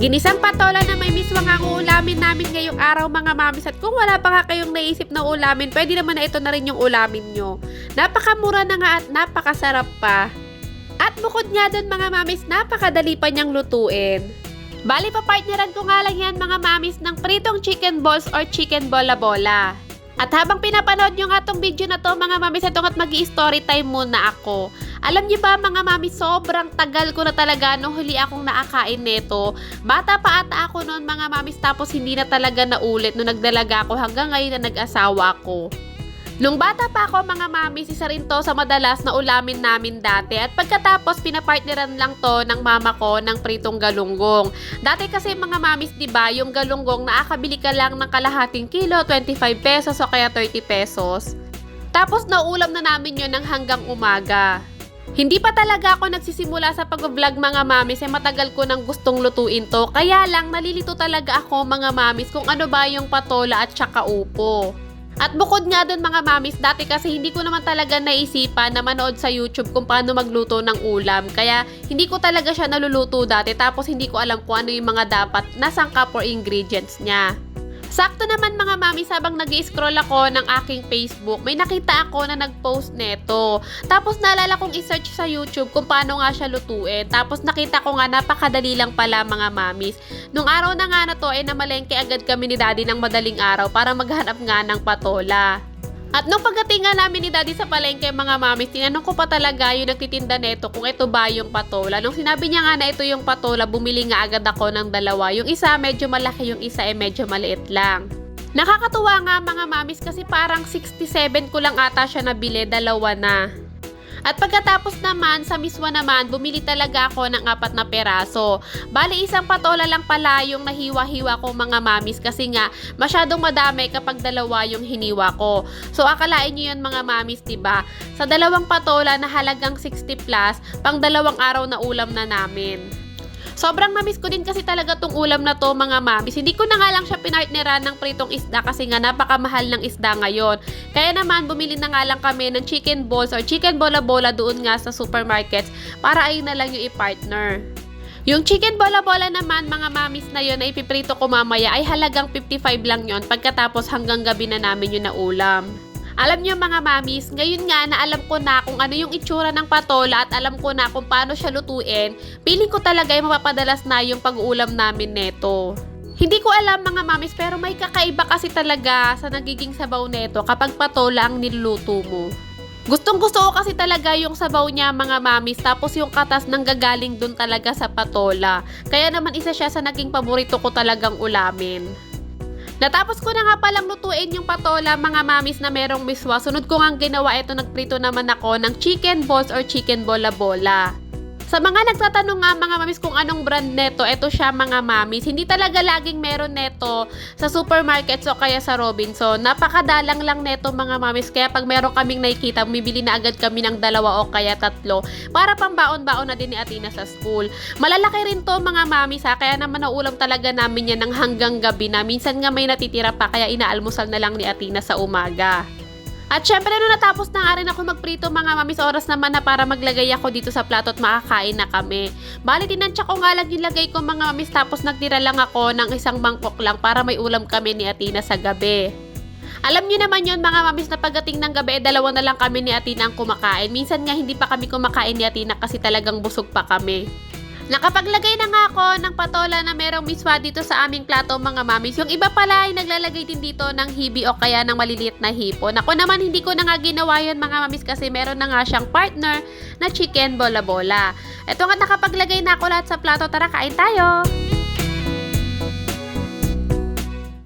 Ginisang patola na may miswang ang uulamin namin ngayong araw mga mamis at kung wala pa nga kayong naisip na ulamin, pwede naman na ito na rin yung ulamin nyo. Napakamura na nga at napakasarap pa. At bukod nga dun mga mamis, napakadali pa niyang lutuin. Bali pa partneran ko nga lang yan mga mamis ng pritong chicken balls or chicken bola-bola. At habang pinapanood nyo nga tong video na to mga mamis, ito nga't mag story time muna ako. Alam niyo ba mga mami, sobrang tagal ko na talaga nung huli akong nakakain nito. Bata pa ata ako noon mga mamis tapos hindi na talaga naulit nung nagdalaga ako hanggang ngayon na nag-asawa ko. Nung bata pa ako mga mami, isa rin to sa madalas na ulamin namin dati. At pagkatapos, pinapartneran lang to ng mama ko ng pritong galunggong. Dati kasi mga mamis, di ba, yung galunggong naakabili ka lang ng kalahating kilo, 25 pesos o kaya 30 pesos. Tapos naulam na namin yun ng hanggang umaga. Hindi pa talaga ako nagsisimula sa pag-vlog mga mamis, eh matagal ko nang gustong lutuin to. Kaya lang nalilito talaga ako mga mamis kung ano ba yung patola at saka upo. At bukod nga dun mga mamis, dati kasi hindi ko naman talaga naisipan na manood sa YouTube kung paano magluto ng ulam. Kaya hindi ko talaga siya naluluto dati tapos hindi ko alam kung ano yung mga dapat na sangkap or ingredients niya. Sakto naman mga mami, sabang nag scroll ako ng aking Facebook, may nakita ako na nag-post neto. Tapos naalala kong i-search sa YouTube kung paano nga siya lutuin. Tapos nakita ko nga napakadali lang pala mga mamis. Nung araw na nga na to, ay namalengke agad kami ni daddy ng madaling araw para maghanap nga ng patola. At nung pagdating nga namin ni Daddy sa palengke mga mamis, tinanong ko pa talaga yung nagtitinda neto kung ito ba yung patola. Nung sinabi niya nga na ito yung patola, bumili nga agad ako ng dalawa. Yung isa medyo malaki, yung isa ay medyo maliit lang. Nakakatuwa nga mga mamis kasi parang 67 ko lang ata siya nabili, dalawa na. At pagkatapos naman, sa miswa naman, bumili talaga ako ng apat na peraso. Bali, isang patola lang pala yung nahiwa-hiwa ko mga mamis kasi nga, masyadong madami kapag dalawa yung hiniwa ko. So, akalain nyo yun mga mamis, ba? Sa dalawang patola na halagang 60 plus, pang dalawang araw na ulam na namin. Sobrang namiss ko din kasi talaga tong ulam na to mga mamis. Hindi ko na nga lang siya pinartneran ng pritong isda kasi nga napakamahal ng isda ngayon. Kaya naman bumili na nga lang kami ng chicken balls or chicken bola-bola doon nga sa supermarkets para ayun na lang yung i-partner. Yung chicken bola-bola naman mga mamis na yun na ipiprito ko mamaya ay halagang 55 lang yon pagkatapos hanggang gabi na namin yun na ulam. Alam niyo mga mamis, ngayon nga na alam ko na kung ano yung itsura ng patola at alam ko na kung paano siya lutuin, piling ko talaga ay mapapadalas na yung pag-uulam namin neto. Hindi ko alam mga mamis pero may kakaiba kasi talaga sa nagiging sabaw neto kapag patola ang niluluto mo. Gustong gusto ko kasi talaga yung sabaw niya mga mamis tapos yung katas nang gagaling dun talaga sa patola. Kaya naman isa siya sa naging paborito ko talagang ulamin. Natapos ko na nga palang lutuin yung patola mga mamis na merong miswa. Sunod ko nga ginawa ito, nagprito naman ako ng chicken balls or chicken bola-bola. Sa mga nagtatanong nga mga mamis kung anong brand neto, ito siya mga mamis. Hindi talaga laging meron neto sa supermarkets o kaya sa Robinson. Napakadalang lang neto mga mamis. Kaya pag meron kaming nakikita, bumibili na agad kami ng dalawa o kaya tatlo para pambaon-baon na din ni Atina sa school. Malalaki rin to mga mamis ha. Kaya naman naulam talaga namin yan ng hanggang gabi na. Minsan nga may natitira pa kaya inaalmusal na lang ni Atina sa umaga. At syempre, nung natapos na nga rin ako magprito mga mamis, oras naman na para maglagay ako dito sa plato at makakain na kami. Bali, tinansya ko nga lang yung lagay ko mga mamis, tapos nagtira lang ako ng isang mangkok lang para may ulam kami ni Atina sa gabi. Alam niyo naman yon mga mamis na pagdating ng gabi, eh, dalawa na lang kami ni Atina ang kumakain. Minsan nga hindi pa kami kumakain ni Atina kasi talagang busog pa kami. Nakapaglagay na nga ako ng patola na merong miswa dito sa aming plato mga mamis. Yung iba pala ay naglalagay din dito ng hibi o kaya ng maliliit na hipon. Ako naman hindi ko na nga ginawa yun mga mamis kasi meron na nga siyang partner na chicken bola-bola. Ito nga nakapaglagay na ako lahat sa plato. Tara, kain tayo!